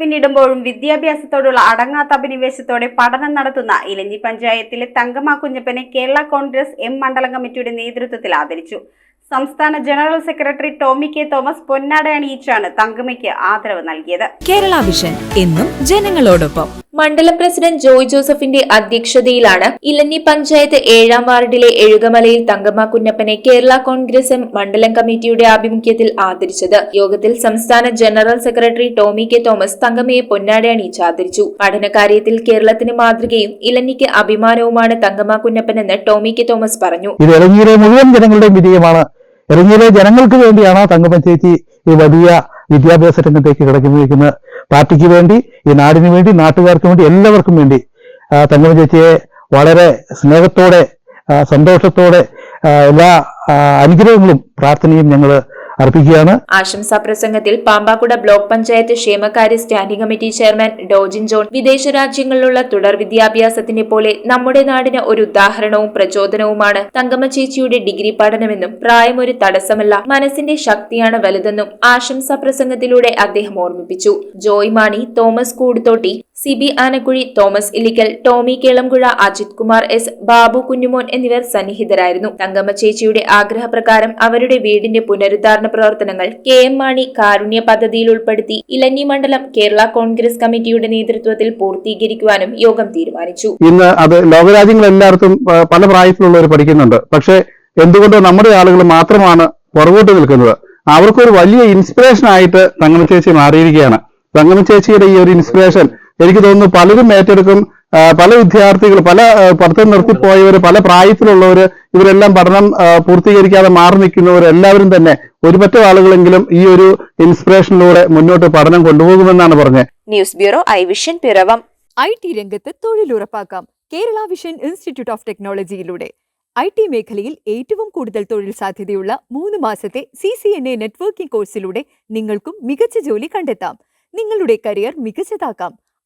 പിന്നിടുമ്പോഴും വിദ്യാഭ്യാസത്തോടുള്ള അടങ്ങാത്ത അഭിനിവേശത്തോടെ പഠനം നടത്തുന്ന ഇലഞ്ഞി പഞ്ചായത്തിലെ തങ്കമ്മ കുഞ്ഞപ്പനെ കേരള കോൺഗ്രസ് എം മണ്ഡലം കമ്മിറ്റിയുടെ നേതൃത്വത്തിൽ ആദരിച്ചു. സംസ്ഥാന general secretary Tomy K Thomas പൊന്നാട അണിയിച്ചാണ് തങ്കമ്മയ്ക്ക് ആദരവ് നൽകിയത്. കേരള വിഷൻ എന്നും ജനങ്ങളോടൊപ്പം. മണ്ഡലം പ്രസിഡന്റ് ജോയ് ജോസഫിന്റെ അധ്യക്ഷതയിലാണ് ഇലഞ്ഞി പഞ്ചായത്ത് ഏഴാം വാർഡിലെ എഴുകമലയിൽ തങ്കമ്മ കുഞ്ഞപ്പനെ കേരള കോൺഗ്രസ് എം മണ്ഡലം കമ്മിറ്റിയുടെ ആഭിമുഖ്യത്തിൽ ആദരിച്ചത്. യോഗത്തിൽ സംസ്ഥാന general secretary Tomy K Thomas തങ്കമ്മയെ പൊന്നാടെ അണിയിച്ച് ആദരിച്ചു. പഠനകാര്യത്തിൽ കേരളത്തിന് മാതൃകയും ഇലഞ്ഞിക്ക് അഭിമാനവുമാണ് തങ്കമ്മ കുഞ്ഞപ്പനെന്ന് ടോമി കെ തോമസ് പറഞ്ഞു. ഇത് ഇറങ്ങിയിലെ മുഴുവൻ ജനങ്ങളുടെയും വിജയമാണ്. ഇറങ്ങിയിലെ ജനങ്ങൾക്ക് വേണ്ടിയാണ് തങ്കപ്പൻ ചേച്ചി ഈ വലിയ വിദ്യാഭ്യാസ രംഗത്തേക്ക് കിടക്കുന്ന പാർട്ടിക്ക് വേണ്ടി ഈ നാടിന് വേണ്ടി നാട്ടുകാർക്ക് വേണ്ടി എല്ലാവർക്കും വേണ്ടി തങ്കപ്പൻ ചേച്ചിയെ വളരെ സ്നേഹത്തോടെ സന്തോഷത്തോടെ എല്ലാ അനുഗ്രഹങ്ങളും പ്രാർത്ഥനയും ഞങ്ങൾ അർപ്പിക്കുകയാണ്. ആശംസാ പ്രസംഗത്തിൽ പാമ്പാക്കുട ബ്ലോക്ക് പഞ്ചായത്ത് ക്ഷേമകാര്യ standing committee chairman Dojin John. വിദേശ രാജ്യങ്ങളിലുള്ള തുടർ വിദ്യാഭ്യാസത്തിനെ പോലെ നമ്മുടെ നാടിന് ഒരു ഉദാഹരണവും പ്രചോദനവുമാണ്. തങ്കമ്മ ചേച്ചിയുടെ ഡിഗ്രി പഠനമെന്നും പ്രായം ഒരു തടസ്സമല്ല മനസ്സിന്റെ ശക്തിയാണ് വലുതെന്നും ആശംസാ പ്രസംഗത്തിലൂടെ അദ്ദേഹം ഓർമ്മിപ്പിച്ചു. Joy Mani Thomas Kooduthotty Sibi Anakuzhi Thomas Illickal Tomy Kelamkuzha Ajith Kumar S Babu Kunjumon എന്നിവർ സന്നിഹിതരായിരുന്നു. തങ്കമ്മ ചേച്ചിയുടെ ആഗ്രഹപ്രകാരം അവരുടെ വീടിന്റെ പുനരുദ്ധാരണ പ്രവർത്തനങ്ങൾ കെ എം മാണി കാരുണ്യ പദ്ധതിയിൽ ഉൾപ്പെടുത്തി ഇലഞ്ഞി മണ്ഡലം കേരള കോൺഗ്രസ് കമ്മിറ്റിയുടെ നേതൃത്വത്തിൽ പൂർത്തീകരിക്കുവാനും യോഗം തീരുമാനിച്ചു. ഇന്ന് അത് ലോകരാജ്യങ്ങളെല്ലാവർക്കും പല പ്രായത്തിലുള്ളവർ പഠിക്കുന്നുണ്ട്. പക്ഷേ എന്തുകൊണ്ടോ നമ്മുടെ ആളുകൾ മാത്രമാണ് പുറകോട്ട് നിൽക്കുന്നത്. അവർക്കൊരു വലിയ ഇൻസ്പിറേഷൻ ആയിട്ട് തങ്കമ്മ ചേച്ചി മാറിയിരിക്കുകയാണ്. തങ്കമ്മ ചേച്ചിയുടെ ഈ ഒരു ഇൻസ്പിറേഷൻ എനിക്ക് തോന്നുന്നു പലരും ഏറ്റെടുക്കും പല വിദ്യാർത്ഥികൾ പല പഠിത്തം നിർത്തിപ്പോയവർ പല പ്രായത്തിലുള്ളവർ ഇവരെല്ലാം പഠനം പൂർത്തീകരിക്കാതെ മാറി നിൽക്കുന്നവർ എല്ലാവരും തന്നെ ഒരുപറ്റ ആളുകളെങ്കിലും ഈ ഒരു ഇൻസ്പിറേഷനിലൂടെ മുന്നോട്ട് പഠനം കൊണ്ടുപോകുമെന്നാണ് പറഞ്ഞത്. News bureau I vision Piravom. I T രംഗത്ത് തൊഴിലുറപ്പാക്കാം. കേരള വിഷൻ ഇൻസ്റ്റിറ്റ്യൂട്ട് ഓഫ് ടെക്നോളജിയിലൂടെ. ഐ ടി മേഖലയിൽ ഏറ്റവും കൂടുതൽ തൊഴിൽ സാധ്യതയുള്ള മൂന്ന് മാസത്തെ C C N A networking കോഴ്സിലൂടെ നിങ്ങൾക്കും മികച്ച ജോലി കണ്ടെത്താം. നിങ്ങളുടെ കരിയർ മികച്ചതാക്കാം.